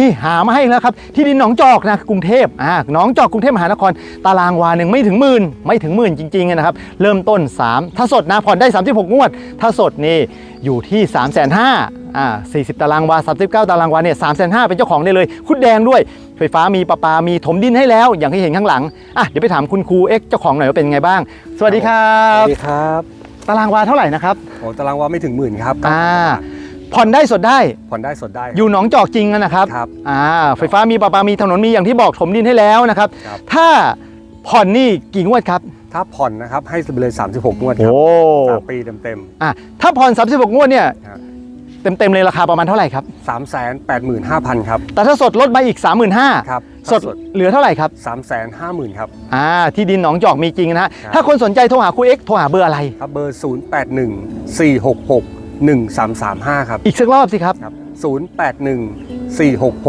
นี่หามาให้แล้วครับ ที่ดินหนองจอกนะกรุงเทพอ่าหนองจอกกรุงเทพมหานคร ตารางวาหนึ่งไม่ถึงหมื่นไม่ถึงหมื่นจริงๆนะครับ เริ่มต้น 3 ถ้าสดนะผ่อนได้ 36 งวด ถ้าสดนี่อยู่ที่3 5 0 0 0อ่า40ตารางวา 39 ตารางวาเนี่ย3 5 0 0 0เป็นเจ้าของได้เลย คุดแดงด้วย ไฟฟ้ามีประปา มีถมดินให้แล้ว อย่างที่เห็นข้างหลังอะเดี๋ยวไปถามคุณครูเอ็กซ์เจ้าของหน่อยว่าเป็นไงบ้าง สวัสดีครัสบ วัสดีครับ ตารางวาเท่าไหร่นะครับ โอ้ตารางวาไม่ถึงหมื่นครับอ่า ผ่อนได้สดได้ ผ่อนได้สดได้ อยู่หนองจอกจริงนะครับครับ อ่าไฟฟ้ามีประปา มีถนนมีอย่างที่บอกถมดินให้แล้วนะครับ ครับ ถ้าผ่อนนี่กี่งวดครับถ้าผ่อนนะครับให้ไปเลย 36 งวดครับโอ้สามปีเต็มอะถ้าผ่อน36งวดเนี่ยครับเต็มๆเลยราคาประมาณเท่าไหร่ครับๆ3 8 5 0 0 0ครับแต่ถ้าสดลดมาอีก 35,000ครับสดเหลือเท่าไหร่ครับ3 5 0 0 0 0ครับ อ่าที่ดินหนองจอกมีจริงนะฮะครับ ถ้าคนสนใจโทรหาครูเอ็กซ์โทรหาเบอร์อะไร ครับเบอร์ 0 8 1 4 6 6 1 3 3 5 ครับ อีกสักรอบสิครับครับ0 8 1 4 6 6